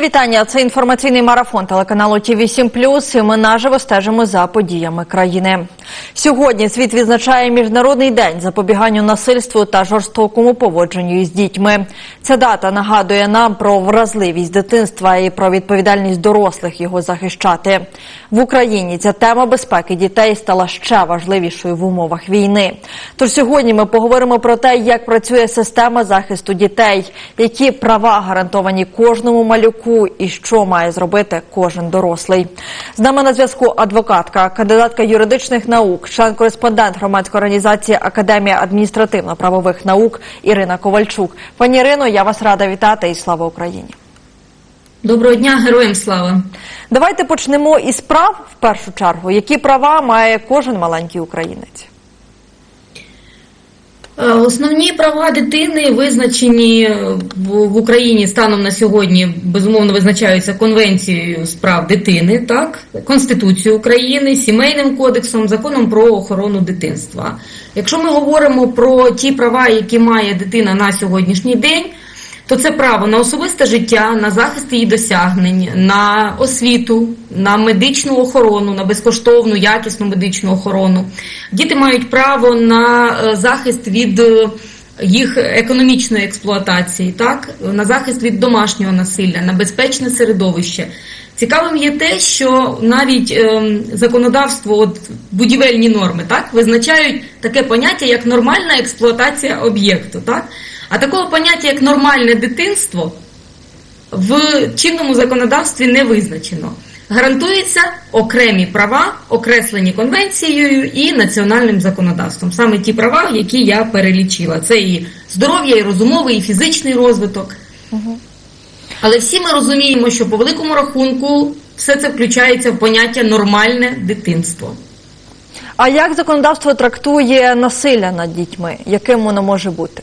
Вітання. Це інформаційний марафон телеканалу ТІВІ 7 І ми наживо стежимо за подіями країни. Сьогодні світ відзначає міжнародний день запобіганню насильству та жорстокому поводженню із дітьми. Ця дата нагадує нам про вразливість дитинства і про відповідальність дорослих його захищати. В Україні ця тема безпеки дітей стала ще важливішою в умовах війни. Тож сьогодні ми поговоримо про те, як працює система захисту дітей, які права гарантовані кожному малюку і що має зробити кожен дорослий. З нами на зв'язку адвокатка, кандидатка юридичних наук, член-кореспондент громадської організації Академія адміністративно-правових наук Ірина Ковальчук. Пані Ірино, я вас рада вітати і слава Україні. Доброго дня, героям слава. Давайте почнемо із прав в першу чергу. Які права має кожен маленький українець? Е, Основні права дитини визначені в в Україні станом на сьогодні, безумовно, визначаються Конвенцією з прав дитини, так, Конституцією України, Сімейним кодексом, законом про охорону дитинства. Якщо ми говоримо про ті права, які має дитина на сьогоднішній день, то це право на особисте життя, на захист її досягнень, на освіту, на медичну охорону, на безкоштовну, якісну медичну охорону. Діти мають право на е, захист від е, їх економічної експлуатації, так на захист від домашнього насилля, на безпечне середовище. Цікавим є те, що навіть ем, законодавство, от будівельні норми, так визначають таке поняття як нормальна експлуатація об'єкту, так. А такого поняття, як нормальне дитинство, в чинному законодавстві не визначено. Гарантуються окремі права, окреслені конвенцією і національним законодавством. Саме ті права, які я перелічила. Це і здоров'я, і розумовий, і фізичний розвиток. Але всі ми розуміємо, що по великому рахунку все це включається в поняття нормальне дитинство. А як законодавство трактує насилля над дітьми? Яким воно може бути?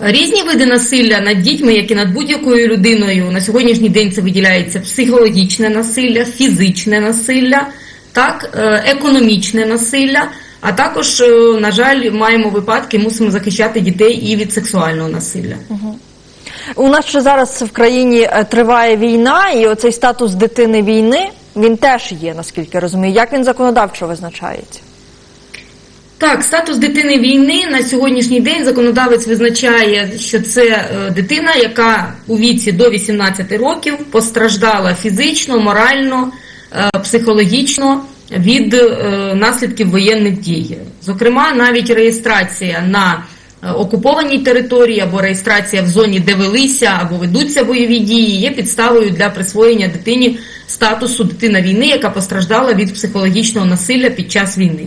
Різні види насилля над дітьми, як і над будь-якою людиною, на сьогоднішній день це виділяється психологічне насилля, фізичне насилля, так, е, економічне насилля. А також, е, на жаль, маємо випадки, мусимо захищати дітей і від сексуального насилля. У нас ще зараз в країні е, триває війна, і оцей статус дитини війни він теж є, наскільки розумію. Як він законодавчо визначається? Так, статус дитини війни на сьогоднішній день законодавець визначає, що це е, дитина, яка у віці до 18 років постраждала фізично, морально, е, психологічно від е, наслідків воєнних дій. Зокрема, навіть реєстрація на окупованій території або реєстрація в зоні, де велися або ведуться бойові дії, є підставою для присвоєння дитині статусу дитина війни, яка постраждала від психологічного насилля під час війни.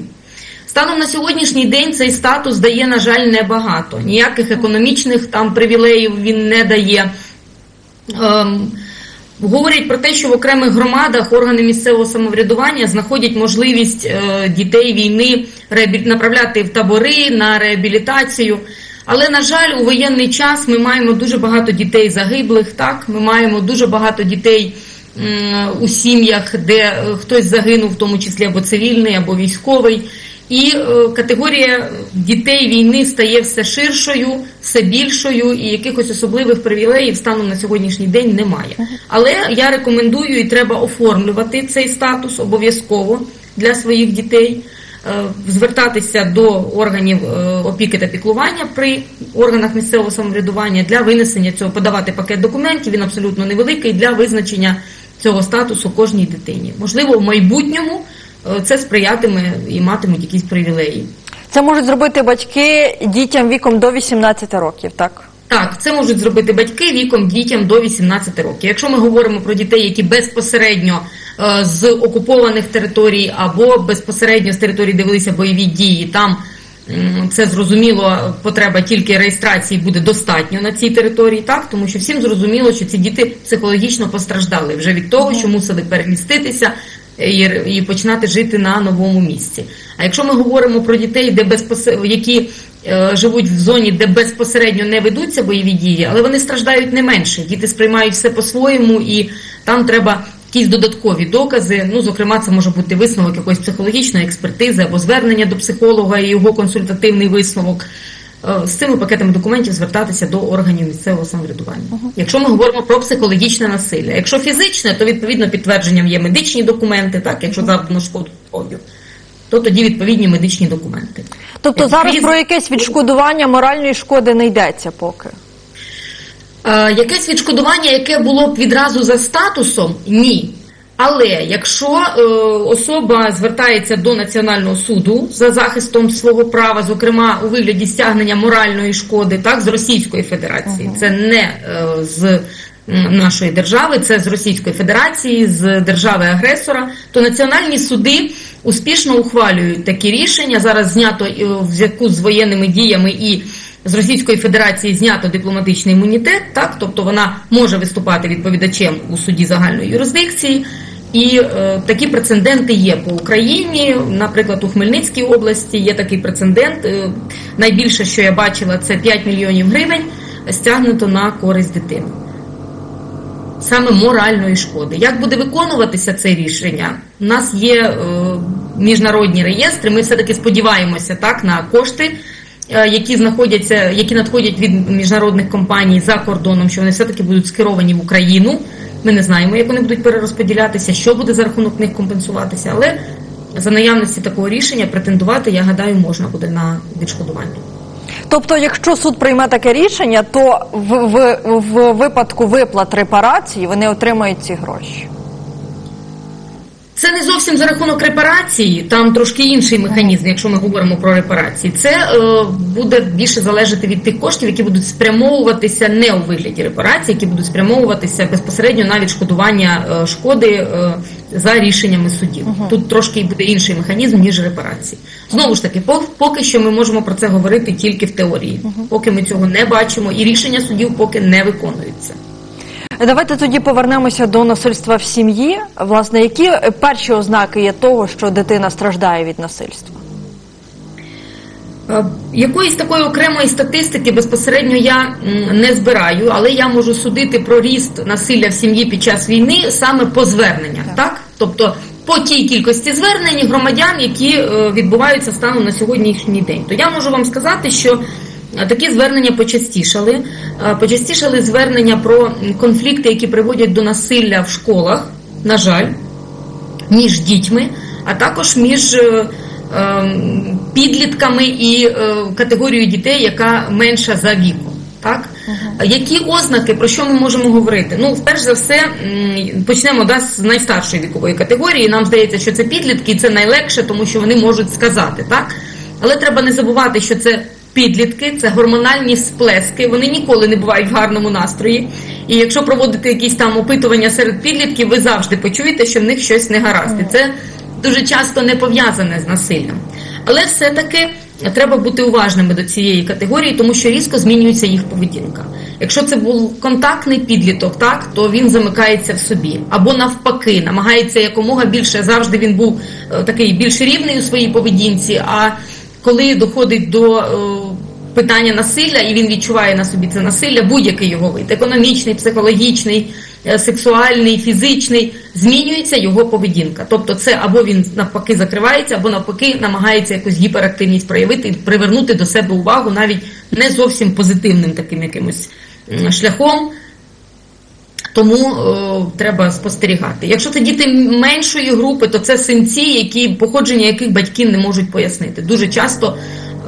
Станом на сьогоднішній день цей статус дає, на жаль, небагато. Ніяких економічних там привілеїв він не дає. Ем, говорять про те, що в окремих громадах органи місцевого самоврядування знаходять можливість е, дітей війни реабіль- направляти в табори на реабілітацію. Але, на жаль, у воєнний час ми маємо дуже багато дітей загиблих, так, ми маємо дуже багато дітей у сім'ях, де е, хтось загинув, в тому числі або цивільний, або військовий. І е, категорія дітей війни стає все ширшою, все більшою, і якихось особливих привілеїв станом на сьогоднішній день немає. Але я рекомендую і треба оформлювати цей статус обов'язково для своїх дітей, е, звертатися до органів е, опіки та піклування при органах місцевого самоврядування для винесення цього, подавати пакет документів. Він абсолютно невеликий для визначення цього статусу кожній дитині. Можливо, в майбутньому це сприятиме і матимуть якісь привілеї. Це можуть зробити батьки дітям віком до 18 років, так? Так, це можуть зробити батьки віком дітям до 18 років. Якщо ми говоримо про дітей, які безпосередньо е, з окупованих територій або безпосередньо з територій, де велися бойові дії, там м, це зрозуміло, потреба тільки реєстрації буде достатньо на цій території, так тому що всім зрозуміло, що ці діти психологічно постраждали вже від того, що мусили переміститися і, і починати жити на новому місці. А якщо ми говоримо про дітей, де безпосередньо які е, живуть в зоні, де безпосередньо не ведуться бойові дії, але вони страждають не менше. Діти сприймають все по-своєму, і там треба якісь додаткові докази. Ну, зокрема, це може бути висновок якоїсь психологічної експертизи або звернення до психолога і його консультативний висновок. Е, з цими пакетами документів звертатися до органів місцевого самоврядування. Якщо ми говоримо про психологічне насилля, якщо фізичне, то відповідно підтвердженням є медичні документи, так якщо завдано шкоду здоров'ю, то тоді відповідні медичні документи. Тобто зараз Фіз- про якесь відшкодування моральної шкоди не йдеться поки. Е, Якесь відшкодування, яке було б відразу за статусом, ні. Але якщо е, особа звертається до Національного суду за захистом свого права, зокрема у вигляді стягнення моральної шкоди, так з Російської Федерації, це не е, з нашої держави, це з Російської Федерації, з держави-агресора, то національні суди успішно ухвалюють такі рішення. Зараз знято е, в зв'язку з воєнними діями і з Російської Федерації знято дипломатичний імунітет, так тобто вона може виступати відповідачем у суді загальної юрисдикції. І е, такі прецеденти є по Україні. Наприклад, у Хмельницькій області є такий прецедент. Е, найбільше, що я бачила, це 5 мільйонів гривень стягнуто на користь дитини. Саме моральної шкоди. Як буде виконуватися це рішення? У нас є е, міжнародні реєстри. Ми все таки сподіваємося так на кошти, е, які знаходяться, які надходять від міжнародних компаній за кордоном, що вони все таки будуть скеровані в Україну. Ми не знаємо, як вони будуть перерозподілятися, що буде за рахунок них компенсуватися, але за наявності такого рішення претендувати, я гадаю, можна буде на відшкодування. Тобто, якщо суд прийме таке рішення, то в, в, в випадку виплат репарації вони отримають ці гроші. Це не зовсім за рахунок репарації, там трошки інший механізм, якщо ми говоримо про репарації. Це е, буде більше залежати від тих коштів, які будуть спрямовуватися не у вигляді репарації, які будуть спрямовуватися безпосередньо на відшкодування е, шкоди е, за рішеннями судів. Тут трошки буде інший механізм ніж репарації. Знову ж таки, пок- поки що ми можемо про це говорити тільки в теорії, поки ми цього не бачимо, і рішення судів поки не виконуються. Давайте тоді повернемося до насильства в сім'ї. Власне, які перші ознаки є того, що дитина страждає від насильства? Е, Якоїсь такої окремої статистики безпосередньо я не збираю, але я можу судити про ріст насилля в сім'ї під час війни саме по зверненнях, так? Тобто по тій кількості звернень громадян, які е, відбуваються станом на сьогоднішній день. То я можу вам сказати, що такі звернення почастішали. Почастішали звернення про конфлікти, які приводять до насилля в школах, на жаль між дітьми, а також між е, е, підлітками і е, категорією дітей, яка менша за віком. Так? Які ознаки, про що ми можемо говорити? Ну, перш за все, почнемо да, з найстаршої вікової категорії. Нам здається, що це підлітки, і це найлегше, тому що вони можуть сказати, так? Але треба не забувати, що це підлітки, це гормональні сплески, вони ніколи не бувають в гарному настрої. І якщо проводити якісь там опитування серед підлітків, ви завжди почуєте, що в них щось не гаразд. І це дуже часто не пов'язане з насиллям. Але все-таки треба бути уважними до цієї категорії, тому що різко змінюється їх поведінка. Якщо це був контактний підліток, так то він замикається в собі, або навпаки, намагається якомога більше. Завжди він був е, такий більш рівний у своїй поведінці. А коли доходить до е, питання насилля, і він відчуває на собі це насилля, будь-який його вид, економічний, психологічний, е, сексуальний, фізичний, змінюється його поведінка. Тобто, це або він навпаки закривається, або навпаки намагається якусь гіперактивність проявити привернути до себе увагу навіть не зовсім позитивним таким якимось шляхом. Тому е, треба спостерігати. Якщо це діти меншої групи, то це синці, які походження яких батьки не можуть пояснити. Дуже часто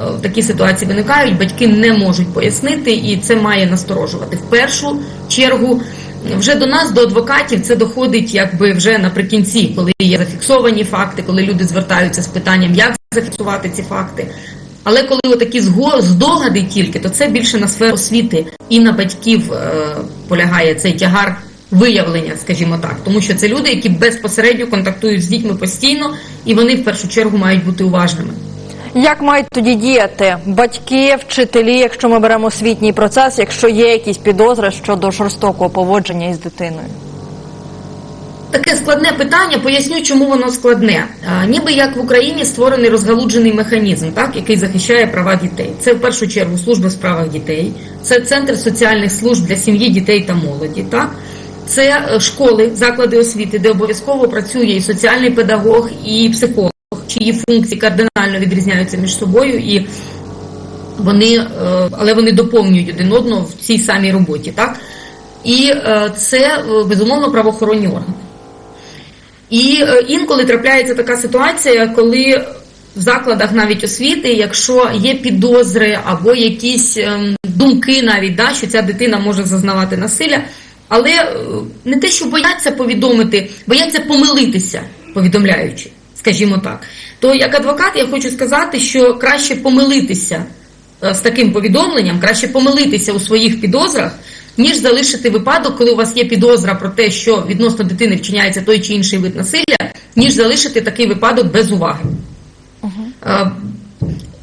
е, такі ситуації виникають, батьки не можуть пояснити, і це має насторожувати. В першу чергу вже до нас, до адвокатів, це доходить якби вже наприкінці, коли є зафіксовані факти, коли люди звертаються з питанням, як зафіксувати ці факти. Але коли отакі зго- здогади тільки, то це більше на сферу освіти і на батьків е, полягає цей тягар виявлення, скажімо так, тому що це люди, які безпосередньо контактують з дітьми постійно, і вони в першу чергу мають бути уважними. Як мають тоді діяти батьки, вчителі, якщо ми беремо освітній процес, якщо є якісь підозри щодо жорстокого поводження із дитиною? Таке складне питання, поясню, чому воно складне. А, ніби як в Україні створений розгалуджений механізм, так, який захищає права дітей. Це в першу чергу служба в справах дітей, це центр соціальних служб для сім'ї, дітей та молоді. Так? Це е, школи, заклади освіти, де обов'язково працює і соціальний педагог, і психолог, чиї функції кардинально відрізняються між собою. І вони, е, але вони доповнюють один одного в цій самій роботі, так? І е, це безумовно правоохоронні органи. І е, інколи трапляється така ситуація, коли в закладах навіть освіти, якщо є підозри або якісь ем, думки, навіть да, що ця дитина може зазнавати насилля, але е, не те, що бояться повідомити, бояться помилитися, повідомляючи, скажімо так. То як адвокат я хочу сказати, що краще помилитися е, з таким повідомленням, краще помилитися у своїх підозрах, ніж залишити випадок, коли у вас є підозра про те, що відносно дитини вчиняється той чи інший вид насилля, ніж залишити такий випадок без уваги. Е,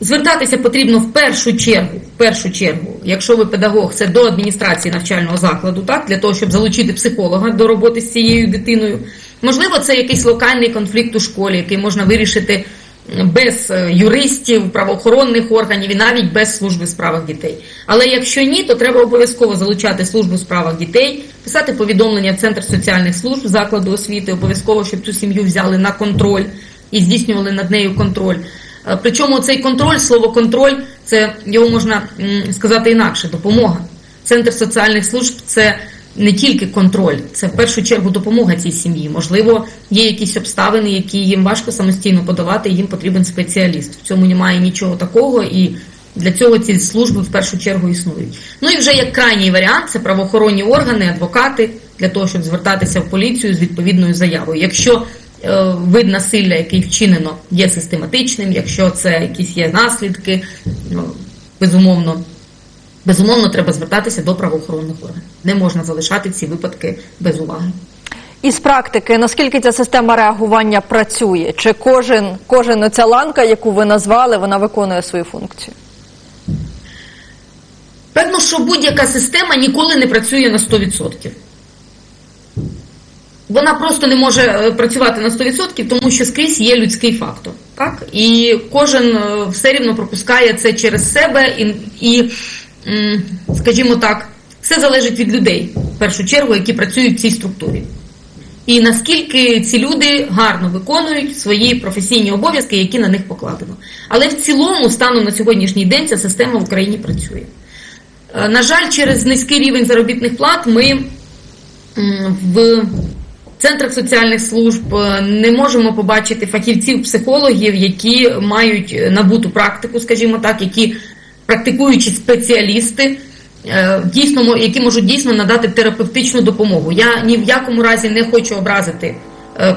Звертатися потрібно в першу чергу, в першу чергу, якщо ви педагог, це до адміністрації навчального закладу, так для того, щоб залучити психолога до роботи з цією дитиною. Можливо, це якийсь локальний конфлікт у школі, який можна вирішити без е, юристів, правоохоронних органів і навіть без служби справах дітей. Але якщо ні, то треба обов'язково залучати службу в справах дітей, писати повідомлення в центр соціальних служб закладу освіти, обов'язково, щоб цю сім'ю взяли на контроль і здійснювали над нею контроль. Е, Причому цей контроль, слово контроль, це його можна сказати інакше, допомога. Центр соціальних служб це не тільки контроль, це в першу чергу допомога цій сім'ї. Можливо, є якісь обставини, які їм важко самостійно подавати, і їм потрібен спеціаліст. В цьому немає нічого такого, і для цього ці служби в першу чергу існують. Ну і вже як крайній варіант, це правоохоронні органи, адвокати для того, щоб звертатися в поліцію з відповідною заявою. Якщо е, вид насилля, який вчинено, є систематичним, якщо це якісь є наслідки, ну, безумовно, безумовно, треба звертатися до правоохоронних органів. Не можна залишати ці випадки без уваги. Із практики, наскільки ця система реагування працює? Чи кожен, кожен оця ланка, яку ви назвали, вона виконує свою функцію? Певно, що будь-яка система ніколи не працює на 100%. Вона просто не може е, працювати на 100%, тому що скрізь є людський фактор. Так? І кожен е, все рівно пропускає це через себе, і, і скажімо так, все залежить від людей, в першу чергу, які працюють в цій структурі. І наскільки ці люди гарно виконують свої професійні обов'язки, які на них покладено. Але в цілому, станом на сьогоднішній день, ця система в Україні працює. Е, На жаль, через низький рівень заробітних плат ми в центрах соціальних служб е, не можемо побачити фахівців-психологів, які мають набуту практику, скажімо так, які практикуючі спеціалісти, е, дійсно які можуть дійсно надати терапевтичну допомогу. Я ні в якому разі не хочу образити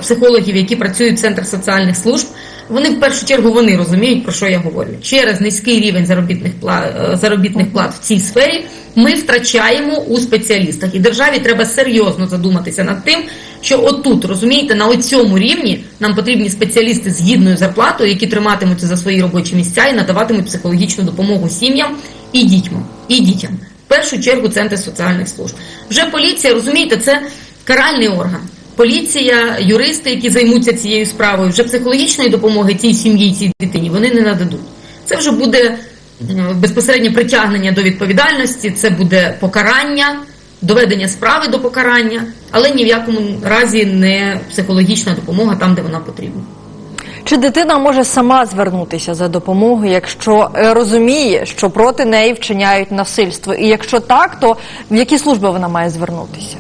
психологів, які працюють в центрах соціальних служб. Вони в першу чергу вони розуміють, про що я говорю. Через низький рівень заробітних плат, заробітних плат в цій сфері ми втрачаємо у спеціалістах. І державі треба серйозно задуматися над тим, що отут, розумієте, на оцьому рівні нам потрібні спеціалісти з гідною зарплатою, які триматимуться за свої робочі місця і надаватимуть психологічну допомогу сім'ям і дітьмам, і дітям. В першу чергу центри соціальних служб. Вже поліція, розумієте, це каральний орган. Поліція, юристи, які займуться цією справою, вже психологічної допомоги цій сім'ї, цій дитині вони не нададуть. Це вже буде м, безпосередньо притягнення до відповідальності, це буде покарання, доведення справи до покарання, але ні в якому разі не психологічна допомога там, де вона потрібна. Чи дитина може сама звернутися за допомогою, якщо е, розуміє, що проти неї вчиняють насильство? І якщо так, то в які служби вона має звернутися?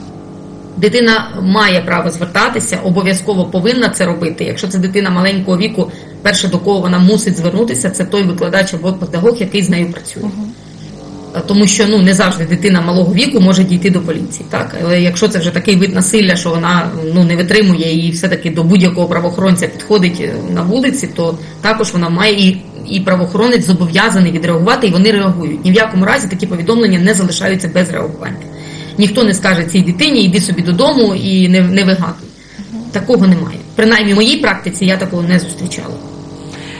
Дитина має право звертатися, обов'язково повинна це робити. Якщо це дитина маленького віку, перше до кого вона мусить звернутися, це той викладач або педагог, який з нею працює. Тому що ну не завжди дитина малого віку може дійти до поліції, так але якщо це вже такий вид насилля, що вона ну не витримує і все таки до будь-якого правоохоронця підходить е, на вулиці, то також вона має і, і правоохоронець зобов'язаний відреагувати, і вони реагують. Ні в якому разі такі повідомлення не залишаються без реагування. Ніхто не скаже цій дитині, йди собі додому і не, не вигадуй. Такого немає. Принаймні в моїй практиці я такого не зустрічала.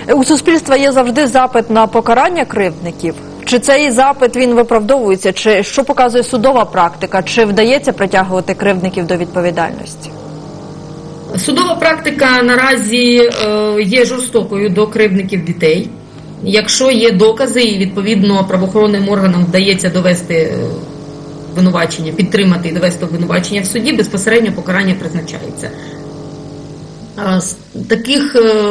У суспільства є завжди запит на покарання кривдників. Чи цей запит він виправдовується? Чи що показує судова практика? Чи вдається притягувати кривдників до відповідальності? Судова практика наразі е, є жорстокою до кривдників дітей. Якщо є докази, і відповідно правоохоронним органам вдається довести е, обвинувачення, підтримати і довести обвинувачення в суді, безпосередньо покарання призначається. З таких е,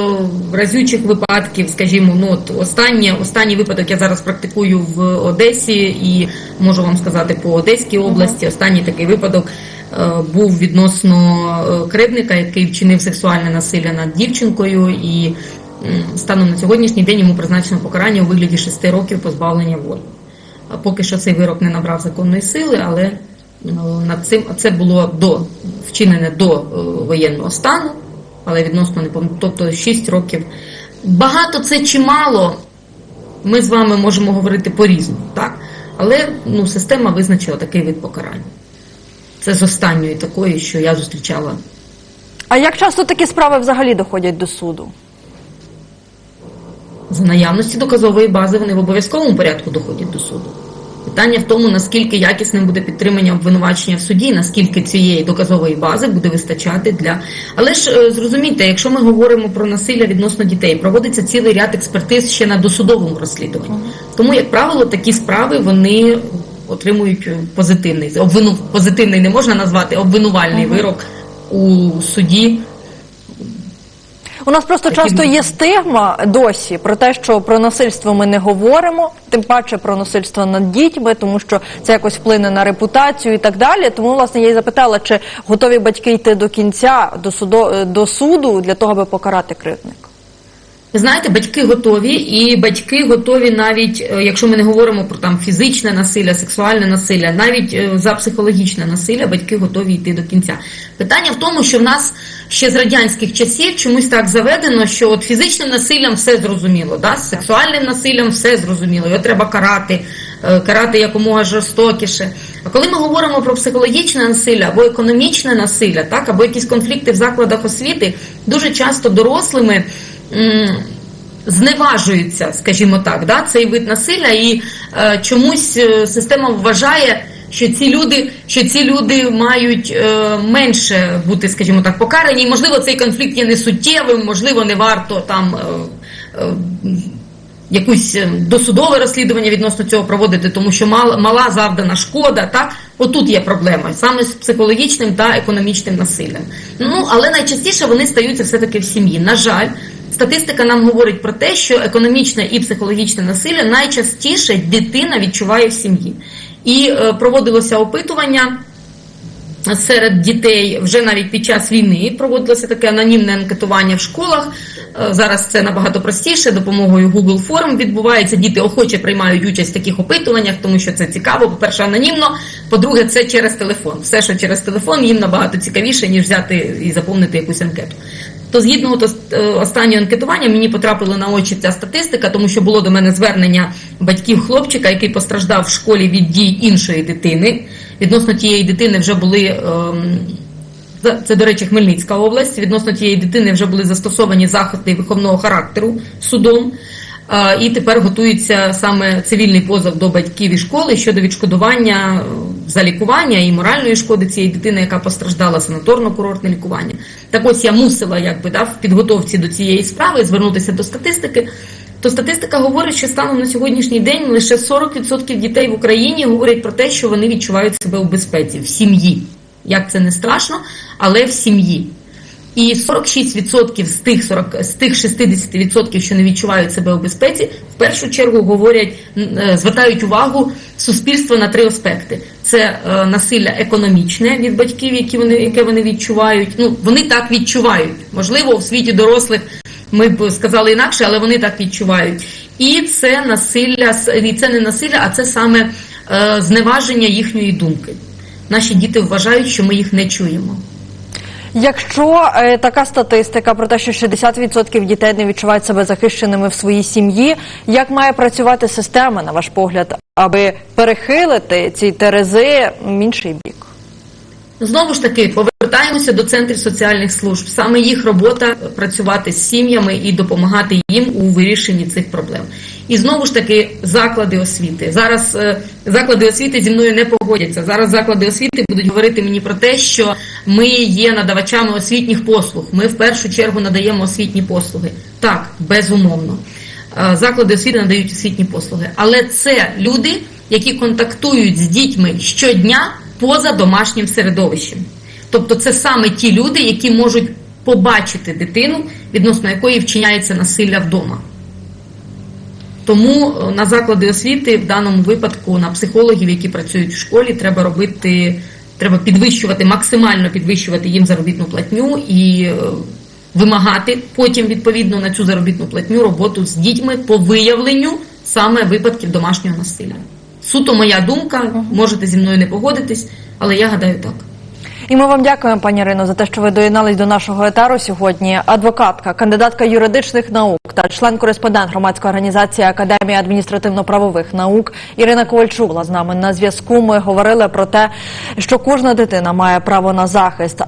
разючих випадків, скажімо, ну от останнє, останній випадок я зараз практикую в Одесі і можу вам сказати по Одеській області. Останній такий випадок е, був відносно е, кривдника, який вчинив сексуальне насилля над дівчинкою, і станом на сьогоднішній день йому призначено покарання у вигляді 6 років позбавлення волі. Поки що цей вирок не набрав законної сили, але ну, над цим це було до вчинене до е, воєнного стану, але відносно не тобто 6 років. Багато це чи мало, ми з вами можемо говорити по-різному, так? Але ну, система визначила такий вид покарання. Це з останньої такої, що я зустрічала. А як часто такі справи взагалі доходять до суду? За наявності доказової бази вони в обов'язковому порядку доходять до суду. Питання в тому, наскільки якісним буде підтримання обвинувачення в суді, наскільки цієї доказової бази буде вистачати для. Але ж е, зрозумійте, якщо ми говоримо про насилля відносно дітей, проводиться цілий ряд експертиз ще на досудовому розслідуванні. Тому, як правило, такі справи вони отримують позитивний обвину позитивний не можна назвати обвинувальний вирок у суді. У нас просто Такі часто є стигма досі про те, що про насильство ми не говоримо, тим паче про насильство над дітьми, тому що це якось вплине на репутацію і так далі. Тому, власне, я й запитала, чи готові батьки йти до кінця до суду до суду для того, аби покарати кривдника. Знаєте, батьки готові, і батьки готові навіть, е, якщо ми не говоримо про там фізичне насилля, сексуальне насилля, навіть е, за психологічне насилля, батьки готові йти до кінця. Питання в тому, що в нас ще з радянських часів чомусь так заведено, що от фізичним насиллям все зрозуміло, да? з сексуальним насиллям все зрозуміло, його треба карати, е, карати якомога жорстокіше. А коли ми говоримо про психологічне насилля або економічне насилля, так, або якісь конфлікти в закладах освіти, дуже часто дорослими зневажується, скажімо так, да, цей вид насилля, і е, чомусь е, система вважає, що ці люди, що ці люди мають е, менше бути, скажімо так, покарані. І, можливо, цей конфлікт є несуттєвим, можливо, не варто там. Е, е, Якусь е, досудове розслідування відносно цього проводити, тому що мала, мала завдана шкода. Так, отут є проблема саме з психологічним та економічним насиллям. Ну але найчастіше вони стаються все таки в сім'ї. На жаль, статистика нам говорить про те, що економічне і психологічне насилля найчастіше дитина відчуває в сім'ї. І е, проводилося опитування серед дітей вже навіть під час війни проводилося таке анонімне анкетування в школах. Е, Зараз це набагато простіше. Допомогою Google Форм відбувається. Діти охоче приймають участь в таких опитуваннях, тому що це цікаво. По-перше, анонімно. По-друге, це через телефон. Все, що через телефон, їм набагато цікавіше, ніж взяти і заповнити якусь анкету. То згідно е, останнього анкетування мені потрапила на очі ця статистика, тому що було до мене звернення батьків хлопчика, який постраждав в школі від дій іншої дитини. Відносно тієї дитини вже були. ем, це, до речі, Хмельницька область. Відносно тієї дитини вже були застосовані заходи виховного характеру судом. І тепер готується саме цивільний позов до батьків і школи щодо відшкодування за лікування і моральної шкоди цієї дитини, яка постраждала санаторно-курортне лікування. Так ось я мусила якби да, в підготовці до цієї справи звернутися до статистики. То статистика говорить, що станом на сьогоднішній день лише 40% дітей в Україні говорять про те, що вони відчувають себе у безпеці в сім'ї. Як це не страшно, але в сім'ї. І 46% з тих 40, з тих 60%, що не відчувають себе у безпеці, в першу чергу говорять, е, звертають увагу суспільства на три аспекти: це е, насилля економічне від батьків, які вони яке вони відчувають. Ну вони так відчувають. Можливо, в світі дорослих ми б сказали інакше, але вони так відчувають. І це насилля, і це не насилля, а це саме е, зневаження їхньої думки. Наші діти вважають, що ми їх не чуємо. Якщо е, така статистика про те, що 60% дітей не відчувають себе захищеними в своїй сім'ї, як має працювати система, на ваш погляд, аби перехилити ці терези в інший бік? Знову ж таки, повертаємося до центрів соціальних служб. Саме їх робота працювати з сім'ями і допомагати їм у вирішенні цих проблем. І знову ж таки, заклади освіти. Зараз е, заклади освіти зі мною не погодяться. Зараз заклади освіти будуть говорити мені про те, що ми є надавачами освітніх послуг. Ми в першу чергу надаємо освітні послуги. Так, безумовно. Е, Заклади освіти надають освітні послуги, але це люди, які контактують з дітьми щодня поза домашнім середовищем. Тобто, це саме ті люди, які можуть побачити дитину, відносно якої вчиняється насилля вдома. Тому е, на заклади освіти в даному випадку на психологів, які працюють в школі, треба робити, треба підвищувати, максимально підвищувати їм заробітну платню і е, вимагати потім відповідно на цю заробітну платню роботу з дітьми по виявленню саме випадків домашнього насилля. Суто моя думка, можете зі мною не погодитись, але я гадаю так. І ми вам дякуємо, пані Ірино, за те, що ви доєднались до нашого етару сьогодні. Адвокатка, кандидатка юридичних наук та член-кореспондент громадської організації Академії адміністративно-правових наук Ірина Ковальчук була з нами на зв'язку. Ми говорили про те, що кожна дитина має право на захист.